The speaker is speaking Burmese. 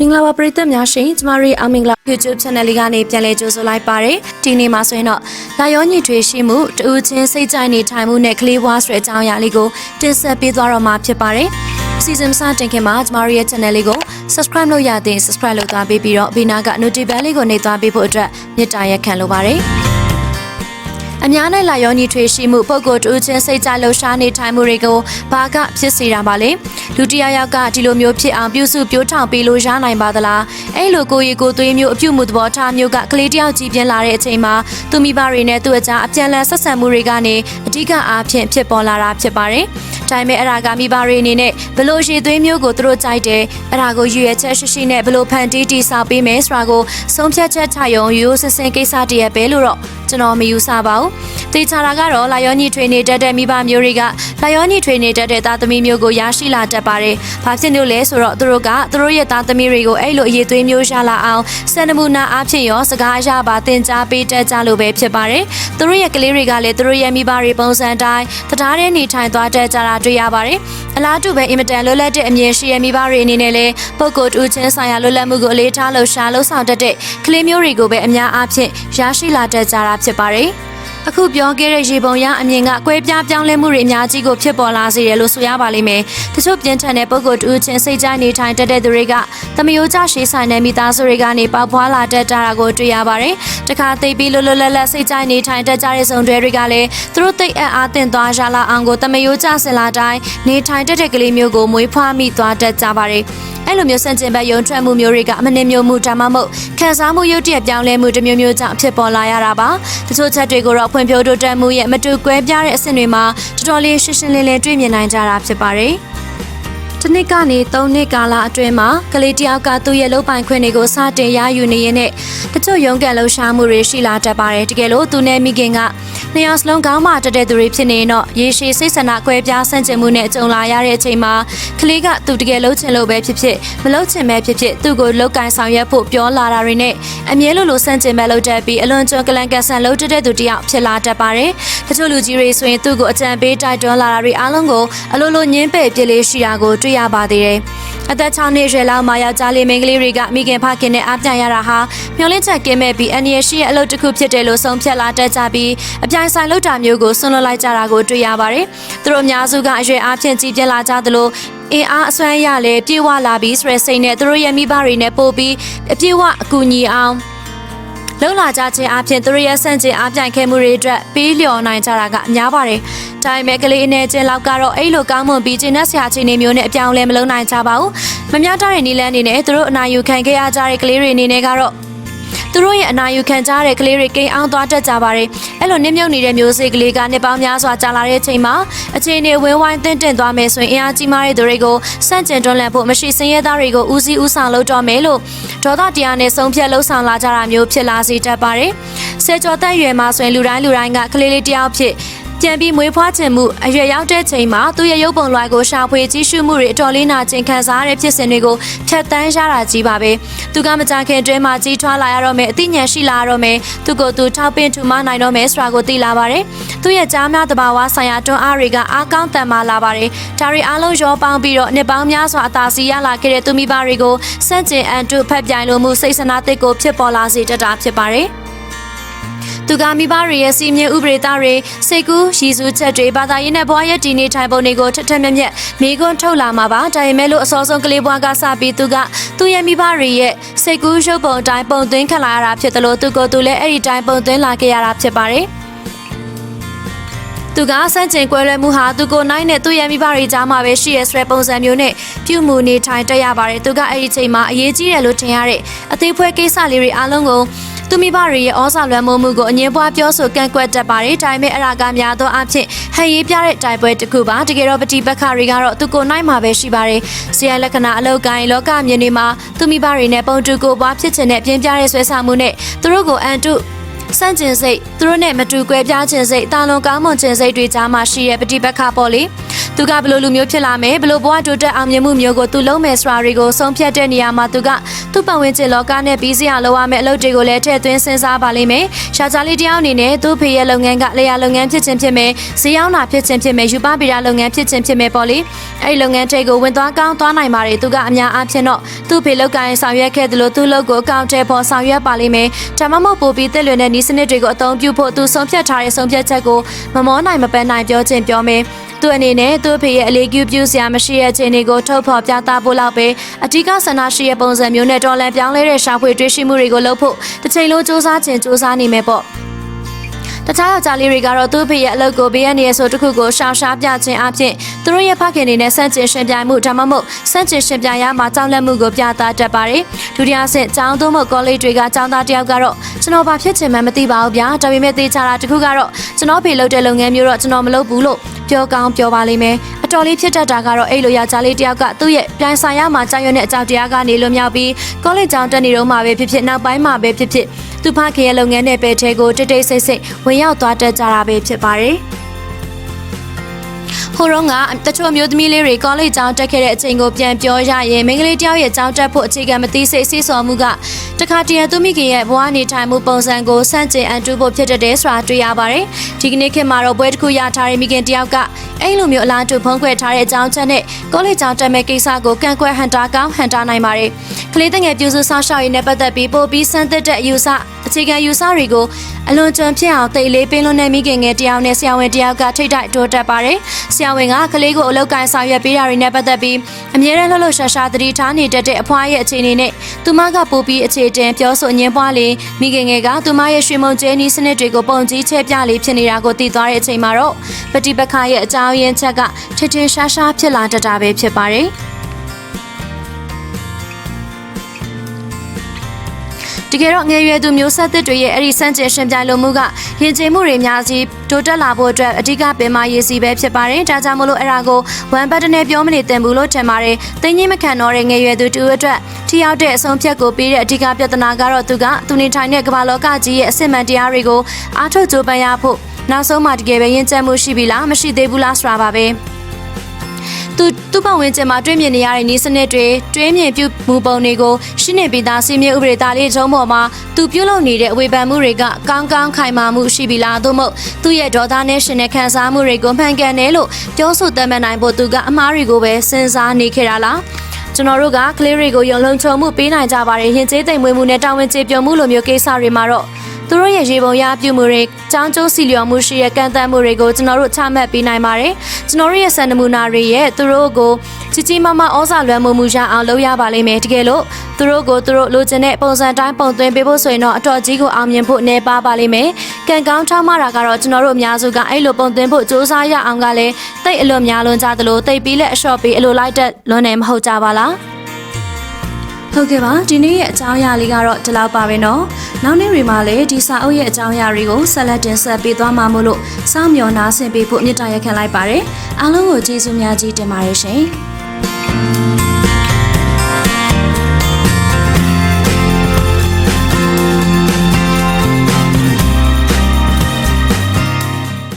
မင်္ဂလာပါပရိသတ်များရှင်ကျမတို့ရဲ့အောင်မင်္ဂလာ YouTube Channel လေးကနေပြန်လည်ကြိုဆိုလိုက်ပါတယ်ဒီနေ့မှာဆိုရင်တော့လာရောညစ်ထွေးရှိမှုတူချင်းစိတ်ကြိုက်နေထိုင်မှုနဲ့ကလေးဘွားဆိုတဲ့အကြောင်းအရာလေးကိုတင်ဆက်ပေးသွားတော့မှာဖြစ်ပါတယ်စီစဉ်စတင်ခင်မှာကျမတို့ရဲ့ channel လေးကို subscribe လုပ်ရတဲ့ subscribe လုပ်သွားပေးပြီးတော့ဘေးနားက notification လေးကိုနှိပ်သွားပေးဖို့အတွက်မေတ္တာရက်ခံလိုပါတယ် အများနဲ့လာရောညီထွေရှိမှုပုံကိုယ်တူချင်းစိတ်ကြလှရှားနေထိုင်မှုတွေကိုဘာကဖြစ်စေတာပါလဲလူတစ်ယောက်ယောက်ကဒီလိုမျိုးဖြစ်အောင်ပြုစုပြောထောင်ပေးလို့ရနိုင်ပါသလားအဲ့လိုကိုရီကိုသွေးမျိုးအပြုမှုသဘောထားမျိုးကကလေးတစ်ယောက်ကြီးပြင်းလာတဲ့အချိန်မှာသူမိဘတွေနဲ့သူ့အကြားအပြန်အလှန်ဆက်ဆံမှုတွေကနေအဓိကအားဖြင့်ဖြစ်ပေါ်လာတာဖြစ်ပါတယ်ဒါပေမဲ့အရာကမိဘတွေအနေနဲ့ဘလို့ရှည်သွေးမျိုးကိုသူတို့ကြိုက်တယ်အရာကိုရွေရချက်ရှိရှိနဲ့ဘလို့ဖန်တီးတီဆောက်ပေးမယ်ဆိုတာကိုဆုံးဖြတ်ချက်ချရုံရိုးစစင်ကိစ္စတည်းရဲ့ပဲလို့တော့ကျွန်တော်မယူဆပါဘူးတေချာတာကတော့လာယောညီထွေနေတတ်တဲ့မိဘမျိုးတွေကလာယောညီထွေနေတတ်တဲ့သားသမီးမျိုးကိုရရှိလာတတ်ပါတယ်။ဘာဖြစ်လို့လဲဆိုတော့သူတို့ကသူတို့ရဲ့သားသမီးတွေကိုအဲ့လိုအရေးသွေးမျိုးရလာအောင်စံနမူနာအဖြစ်ရောစကားအရပါသင်ကြားပေးတတ်ကြလို့ပဲဖြစ်ပါတယ်။သူတို့ရဲ့ကလေးတွေကလည်းသူတို့ရဲ့မိဘတွေပုံစံတိုင်းတရားတဲ့နေထိုင်သွားတတ်ကြတာတွေ့ရပါတယ်။အလားတူပဲအင်မတန်လွတ်လပ်တဲ့အမြင်ရှိရဲ့မိဘတွေအနေနဲ့လည်းပုဂ္ဂိုလ်တူချင်းဆိုင်ရာလွတ်လပ်မှုကိုအလေးထားလို့ရှာလို့ဆောင်တတ်တဲ့ကလေးမျိုးတွေကိုပဲအများအားဖြင့်ရရှိလာတတ်ကြတာဖြစ်ပါတယ်။ အခုပြောခဲ့တဲ့ရေပုံရအမြင်ကကွဲပြားပြောင်းလဲမှုတွေအများကြီးကိုဖြစ်ပေါ်လာစေတယ်လို့ဆိုရပါလိမ့်မယ်။တချို့ပြင်းထန်တဲ့ပုံကိုယ်တူချင်းစိတ်ကြိုက်နေထိုင်တတ်တဲ့သူတွေကသမယိုးကြရှေးဆိုင်တဲ့မိသားစုတွေကနေပေါပွားလာတတ်တာကိုတွေ့ရပါတယ်။တခါသိပြီးလွတ်လွတ်လပ်လပ်စိတ်ကြိုက်နေထိုင်တတ်ကြတဲ့စုံတွေကလည်းသူတို့သိအပ်အားသင့်သွားရလာအောင်ကိုသမယိုးကြဆင်လာတိုင်းနေထိုင်တတ်တဲ့ကလေးမျိုးကိုမွေးဖွားမိသွားတတ်ကြပါတယ်။အဲ့လိုမျိုးဆန့်ကျင်ဘက်ယုံထွက်မှုမျိုးတွေကအမနှင်းမျိုးမှုဒါမှမဟုတ်ခံစားမှုရုပ်တရက်ပြောင်းလဲမှုတစ်မျိုးမျိုးကြောင့်ဖြစ်ပေါ်လာရတာပါတချို့ချက်တွေကိုတော့ဖွံ့ဖြိုးတိုးတက်မှုရဲ့မတူကွဲပြားတဲ့အဆင့်တွေမှာတော်တော်လေးရှင်းရှင်းလင်းလင်းတွေ့မြင်နိုင်ကြတာဖြစ်ပါတယ် တစ်နှစ်ကနေ၃နှစ်ကာလအတွင်းမှာကလေးတယောက်ကသူ့ရဲ့လုပ်ပိုင်ခွင့်တွေကိုစတင်ရယူနေရင်းနဲ့တချို့ရုံးကန်လှူရှားမှုတွေရှိလာတတ်ပါတယ်တကယ်လို့သူနဲ့မိခင်ကနှစ်ယောက်စလုံးကောင်းမှတက်တဲ့သူတွေဖြစ်နေရင်တော့ရေရှည်စိတ်ဆန္ဒကွဲပြားဆန့်ကျင်မှုနဲ့ကြုံလာရတဲ့အချိန်မှာကလေးကသူတကယ်လှုပ်ချင်လို့ပဲဖြစ်ဖြစ်မလှုပ်ချင်ပဲဖြစ်ဖြစ်သူ့ကိုလောက်ကင်ဆောင်ရွက်ဖို့ပြောလာတာတွေနဲ့အမြဲလိုလိုဆန့်ကျင်ပဲလုပ်တတ်ပြီးအလွန်ကျွံကလန်ကန်ဆန်လုပ်တတ်တဲ့သူတယောက်ဖြစ်လာတတ်ပါတယ်တချို့လူကြီးတွေဆိုရင်သူ့ကိုအကြံပေးတိုက်တွန်းလာတာတွေအားလုံးကိုအလိုလိုညှင်းပယ်ပြစ်လေးရှိတာကိုတွေ့ရပါသေးတယ်အသက်6နှစ်အရွယ်လောက်မှာယောက်ျားလေးမိန်းကလေးတွေကမိခင်ဖခင်နဲ့အပြန်ရတာဟာမျောလင့်ချက်ကင်းမဲ့ပြီးအန်ရရှိရဲ့အလုပ်တစ်ခုဖြစ်တယ်လို့ဆုံးဖြတ်လာတတ်ကြပြီးအပြိုင်ဆိုင်လုပ်တာမျိုးကိုဆွန့်လွတ်လိုက်ကြတာကိုတွေ့ရပါတယ်။သူတို့အများစုကအရွယ်အားဖြင့်ကြီးပြင်းလာကြသလိုအင်အားအစွမ်းရလည်းပြေဝလာပြီးဆိုရယ်စိတ်နဲ့သူတို့ရဲ့မိဘတွေနဲ့ပို့ပြီးအပြေဝအကူညီအောင် လုံလာကြခြင်းအပြင်သူတို့ရဲ့ဆန့်ကျင်အားပြိုင်ခဲ့မှုတွေအတွက်ပေးလျော်နိုင်ကြတာကအများပါတယ်။ဒါပေမဲ့ကလေးအနေချင်းလောက်ကတော့အဲ့လိုကောင်းမွန်ပြီးကျင့်တဲ့ဆရာချင်းတွေမျိုးနဲ့အပြောင်းလဲမလုပ်နိုင်ကြပါဘူး။မများတဲ့နီလန်းအနေနဲ့သူတို့အနာယူခံခဲ့ရကြတဲ့ကလေးတွေအနေနဲ့ကတော့ သူတို့ရဲ့အနာယူခံကြတဲ့ကလေးတွေကိန်းအောင်သွားတတ်ကြပါတယ်။အဲ့လိုနစ်မြုပ်နေတဲ့မျိုးစေ့ကလေးကနှစ်ပေါင်းများစွာကြာလာတဲ့ချိန်မှာအခြေအနေဝင်းဝိုင်းတင့်တင့်သွားမယ်ဆိုရင်အင်အားကြီးမားတဲ့သူတွေကိုစန့်ကျင်တွန်းလှန်ဖို့မရှိစင်ရဲသားတွေကိုဦးစီးဦးဆောင်လုပ်တော့မယ်လို့ဒေါသတရားနဲ့ဆုံးဖြတ်လှုပ်ဆောင်လာကြတာမျိုးဖြစ်လာစေတတ်ပါတယ်။ဆယ်ကျော်သက်ရွယ်မှာဆိုရင်လူတိုင်းလူတိုင်းကကလေးလေးတယောက်ဖြစ် ပြန်ပြီးမွေးဖွားခြင်းမှုအရွယ်ရောက်တဲ့ချိန်မှာသူ့ရဲ့ရုပ်ပုံလွှာကိုရှာဖွေကြည့်ရှုမှုတွေအတော်လေးနာကျင်ခံစားရတဲ့ဖြစ်စဉ်တွေကိုဖြတ်တန်းရတာကြီးပါပဲသူကမကြခင်အတွင်းမှာကြီးထွားလာရတော့မယ်အသိဉာဏ်ရှိလာရတော့မယ်သူကိုယ်သူထောက်ပင့်ထူမနိုင်တော့မယ်ဆိုတာကိုသိလာပါတယ်သူ့ရဲ့ကြားများတဘာဝဆိုင်ရာတွန်းအားတွေကအားကောင်းတန်မာလာပါတယ်ဒါတွေအားလုံးရောပေါင်းပြီးတော့နှစ်ပေါင်းများစွာအသာစီရလာခဲ့တဲ့သူမိဘတွေကိုစန့်ကျင်အန်တုဖက်ပြိုင်လိုမှုစိတ်ဆန္ဒတစ်ကိုဖြစ်ပေါ်လာစေတတ်တာဖြစ်ပါတယ် သူကမိဘတွေရဲ့စီမင်းဥပဒေသားတွေစိတ်ကူးရည်စူးချက်တွေဘာသာရေးနဲ့ဘွားရဲ့တည်နေထိုင်ပုံတွေကိုထက်ထက်မြက်မြက်မိကွန်းထုတ်လာမှာပါဒါပေမဲ့လို့အစောဆုံးကလေးဘွားကစပြီးသူကသူ့ရဲ့မိဘတွေရဲ့စိတ်ကူးရုပ်ပုံအတိုင်းပုံသွင်းခံလာရတာဖြစ်တယ်လို့သူကသူလည်းအဲ့ဒီတိုင်းပုံသွင်းလာခဲ့ရတာဖြစ်ပါတယ်သူကဆန့်ကျင်ကွဲလွဲမှုဟာသူကိုနိုင်နဲ့သူ့ရဲ့မိဘတွေကြားမှာပဲရှိရဆွဲပုံစံမျိုးနဲ့ပြုမှုနေထိုင်တက်ရပါတယ်သူကအဲ့ဒီချိန်မှာအရေးကြီးတယ်လို့ထင်ရတဲ့အသေးဖွဲကိစ္စလေးတွေအားလုံးကို သူမိဘတွေရဲ့ဩဇာလွှမ်းမိုးမှုကိုအငင်းပွားပြောဆိုကန့်ကွက်တတ်ပါတယ်ဒါပေမဲ့အရာကများသောအားဖြင့်ဟန်ရေးပြတဲ့တိုင်ပွဲတစ်ခုပါတကယ်တော့ပฏิပက္ခတွေကတော့သူကိုနိုင်မှာပဲရှိပါတယ်ဆရာလက္ခဏာအလောက်ကိုင်းလောကမြင်တွေမှာသူမိဘတွေနဲ့ပုံတူကိုပွားဖြစ်ခြင်းနဲ့ပြင်းပြတဲ့ဆွဲဆောင်မှုနဲ့သူတို့ကိုအန်တု စန့်ကျင်စိတ်သူတို့နဲ့မတူကွဲပြားခြင်းစိတ်တာလွန်ကောင်းမွန်ခြင်းစိတ်တွေကြားမှာရှိရဲ့ပฏิပက္ခပေါ့လေသူကဘယ်လိုလူမျိုးဖြစ်လာမယ်ဘယ်လိုဘဝတိုးတက်အောင်မြင်မှုမျိုးကိုသူလုံးမယ်ဆိုတာတွေကိုဆုံးဖြတ်တဲ့နေရာမှာသူကသူ့ပတ်ဝန်းကျင်လောကနဲ့ပြီးစရာလုပ်ရမယ့်အလုပ်တွေကိုလည်းထည့်သွင်းစဉ်းစားပါလိမ့်မယ်။ရှာချာလေးတယောက်အနေနဲ့သူ့ဖေရဲ့လုပ်ငန်းကလေယာလုပ်ငန်းဖြစ်ခြင်းဖြစ်မယ်။ဈေးရောက်တာဖြစ်ခြင်းဖြစ်မယ်။ယူပဗီရာလုပ်ငန်းဖြစ်ခြင်းဖြစ်မယ်ပေါ့လေ။အဲ့ဒီလုပ်ငန်းထိပ်ကိုဝင်သွားကောင်းသွားနိုင်ပါတယ်။သူကအများအားဖြင့်တော့သူ့ဖေလောက်ကိုင်းဆောင်ရွက်ခဲ့တယ်လို့သူ့လုပ်ကိုအကောင့်ထဲပေါ်ဆောင်ရွက်ပါလိမ့်မယ်။ဒါမှမဟုတ်ပို့ပြီးတက်လွင်တဲ့ဤစနစ်တွေကိုအသုံးပြုဖို့သူဆုံးဖြတ်ထားတဲ့ဆုံးဖြတ်ချက်ကိုမမောနိုင်မပန်းနိုင်ပြောခြင်းပြောမယ်။သူအနေနဲ့သူ့ဖေရဲ့အလေးပြုပြုစရာမရှိတဲ့အခြေအနေကိုထုတ်ဖော်ပြသဖို့လောက်ပဲအဓိကဆန္ဒရှိတဲ့ပုံစံမျိုးနဲ့တော်လန်ပြောင်းလဲတဲ့ရှာဖွေတွေ့ရှိမှုတွေကိုလုပ်ဖို့တစ်ချိန်လုံးစူးစမ်းခြင်းစူးစမ်းနေမယ်ပေါ့ တခြားယောက်ျားလေးတွေကတော့သူ့ဖေရဲ့အလုပ်ကိုဘေးရန်နေရဆိုတစ်ခုကိုရှောင်ရှားပြခြင်းအပြင်သူတို့ရဲ့ဖခင်တွေနဲ့ဆန့်ကျင်ရှင်ပြိုင်မှုဒါမှမဟုတ်ဆန့်ကျင်ရှင်ပြိုင်ရမှာကြောက်လန့်မှုကိုပြသတတ်ပါတယ်ဒုတိယဆင့်ကျောင်းသွင်းမှုကောလိပ်တွေကကျောင်းသားတယောက်ကတော့ကျွန်တော်ဘာဖြစ်ချင်မှန်းမသိပါဘူးဗျာဒါပေမဲ့သိချတာတစ်ခုကတော့ကျွန်တော်ဖေလုပ်တဲ့လုပ်ငန်းမျိုးတော့ကျွန်တော်မလုပ်ဘူးလို့ပြောကောင်းပြောပါလိမ့်မယ်အတော်လေးဖြစ်တတ်တာကတော့အဲ့လိုယောက်ျားလေးတယောက်ကသူ့ရဲ့ပြိုင်ဆိုင်ရမှာကြောက်ရွံ့တဲ့အကြောက်တရားကနေလွန်မြောက်ပြီးကောလိပ်ကျောင်းတက်နေတော့မှပဲဖြစ်ဖြစ်နောက်ပိုင်းမှာပဲဖြစ်ဖြစ် သူဖခင်ရဲ့လုပ်ငန်းနဲ့ပဲထဲကိုတိတ်တိတ်ဆိတ်ဆိတ်ဝင်ရောက်သွားတတ်ကြတာပဲဖြစ်ပါတယ်ဟိုတော့ကတချို့အမျိုးသမီးလေးတွေကောလိပ်ကျောင်းတက်ခဲ့တဲ့အချိန်ကိုပြန်ပြောရရင်မိန်းကလေးတယောက်ရဲ့ကျောင်းတက်ဖို့အခြေခံမသိစိတ်စီးစော်မှုကတခါတည်းသူမိခင်ရဲ့ဘဝနေထိုင်မှုပုံစံကိုစန့်ကျင်အန်တူဖို့ဖြစ်တတ်တယ်ဆိုတာတွေ့ရပါတယ်။ဒီကနေ့ခေတ်မှာတော့ပွဲတစ်ခုရထားတဲ့မိခင်တယောက်ကအဲ့လိုမျိုးအလားတူဖုံးကွယ်ထားတဲ့အကြောင်းချက်နဲ့ကောလိပ်ကျောင်းတက်မဲ့ကိစ္စကိုကန့်ကွက်ဟန်တာကောင်းဟန်တာနိုင်ပါတယ်။ကလေးတငယ်ပြုစုဆောက်ရှောက်ရေးနဲ့ပတ်သက်ပြီးပို့ပြီးစမ်းသစ်တဲ့အယူဆ အခြေခံယူဆတွေကိုအလွန်ကျွံဖြစ်အောင်တိတ်လေးပင်းလွန်တဲ့မိခင်ငယ်တယောက်နဲ့ဆရာဝန်တယောက်ကထိတ်တိုက်တိုးတက်ပါတယ်။ဆရာဝန်ကကလေးကိုအလောက်ကိုင်းဆောင်ရွက်ပေးတာတွေနဲ့ပတ်သက်ပြီးအမြဲတမ်းလှုပ်လှုပ်ရှားရှားသတိထားနေတတ်တဲ့အဖွားရဲ့အခြေအနေနဲ့သူမကပို့ပြီးအခြေတင်ပြောဆိုညင်ပွားလေမိခင်ငယ်ကသူမရဲ့ရွှေမုံကျဲနီးစနစ်တွေကိုပုံကြီးချဲပြလေးဖြစ်နေတာကိုသိသွားတဲ့အချိန်မှာတော့ပฏิပက္ခရဲ့အကြောင်းရင်းချက်ကထထရှားရှားဖြစ်လာတတ်တာပဲဖြစ်ပါတယ်။ တကယ်တော့ငယ်ရွယ်သူမျိုးဆက်သစ်တွေရဲ့အဲ့ဒီစန့်ကျင်ရှင်ပြိုင်လိုမှုကရင်ကျေးမှုတွေအများကြီးတိုးတက်လာဖို့အတွက်အဓိကပင်မရေးစီပဲဖြစ်ပါတယ်။ဒါကြောင့်မလို့အဲ့ဒါကိုဝမ်ဘတ်တနဲ့ပြောမနေသင့်ဘူးလို့ထင်ပါတယ်။တင်းကြီးမခံတော့တဲ့ငယ်ရွယ်သူတူအတွက်ထိရောက်တဲ့အဆုံးဖြတ်ကိုပေးတဲ့အဓိကပြဿနာကတော့သူကသူနေထိုင်တဲ့ကမ္ဘာလောကကြီးရဲ့အစစ်မှန်တရားတွေကိုအားထုတ်ကြိုးပမ်းရဖို့နောက်ဆုံးမှတကယ်ပဲရင်ကျက်မှုရှိပြီလားမရှိသေးဘူးလားဆိုတာပါပဲ။ သူသူ့ပတ်ဝန်းကျင်မှာတွေ့မြင်နေရတဲ့ဤစနစ်တွေတွင်းမြင်ပြုမှုပုံတွေကိုရှင်းနေပြီးသားစီမင်းဥပဒေသားလေးထုံးပေါ်မှာသူပြုလုပ်နေတဲ့အဝေဖန်မှုတွေကကောင်းကောင်းခိုင်မာမှုရှိပြီလားသို့မဟုတ်သူ့ရဲ့ဒေါသနဲ့ရှင်တဲ့ခံစားမှုတွေကိုမှန်ကန်တယ်လို့ပြောဆိုတတ်မှတ်နိုင်ဖို့သူကအမှားတွေကိုပဲစဉ်းစားနေခဲ့တာလားကျွန်တော်တို့ကကလေးတွေကိုယုံလုံခြုံမှုပေးနိုင်ကြပါတယ်ရင်ကျေးသိမ်မွေးမှုနဲ့တာဝန်ကျေပွန်မှုလိုမျိုးကိစ္စတွေမှာတော့ သူတို့ရဲ့ရေပုံရပြုမှုတွေចောင်းကျိုးစီလျော်မှုရှိတဲ့ကန့်သတ်မှုတွေကိုကျွန်တော်တို့ချမှတ်ပေးနိုင်ပါတယ်ကျွန်တော်တို့ရဲ့စံနမူနာတွေရဲ့သူတို့ကိုကြီးကြီးမားမားဩဇာလွှမ်းမိုးမှုရအောင်လုပ်ရပါလိမ့်မယ်တကယ်လို့သူတို့ကိုသူတို့လိုချင်တဲ့ပုံစံတိုင်းပုံသွင်းပေးဖို့ဆိုရင်တော့အတော်ကြီးကိုအောင်မြင်ဖို့နေပါပါလိမ့်မယ်ကံကောင်းထောက်မတာကတော့ကျွန်တော်တို့အများစုကအဲ့လိုပုံသွင်းဖို့စ조사ရအောင်ကလည်းတိတ်အလွန်များလွန်ကြသလိုတိတ်ပြီးလက်အလျှော့ပြီးအလိုလိုက်တက်လွန်နေမဟုတ်ကြပါလား ဟုတ်ကဲ့ပါဒီနေ့ရဲ့အကြောင်းအရာလေးကတော့ဒီလောက်ပါပဲเนาะနောက်နေ့တွေမှာလည်းဒီစာအုပ်ရဲ့အကြောင်းအရာတွေကိုဆက်လက်တင်ဆက်ပေးသွားမှာမို့လို့စောင့်မျှော်နားဆင်ပေးဖို့မြစ်တာရက်ခံလိုက်ပါတယ်အားလုံးကိုကျေးဇူးများကြီးတင်ပါတယ်ရှင်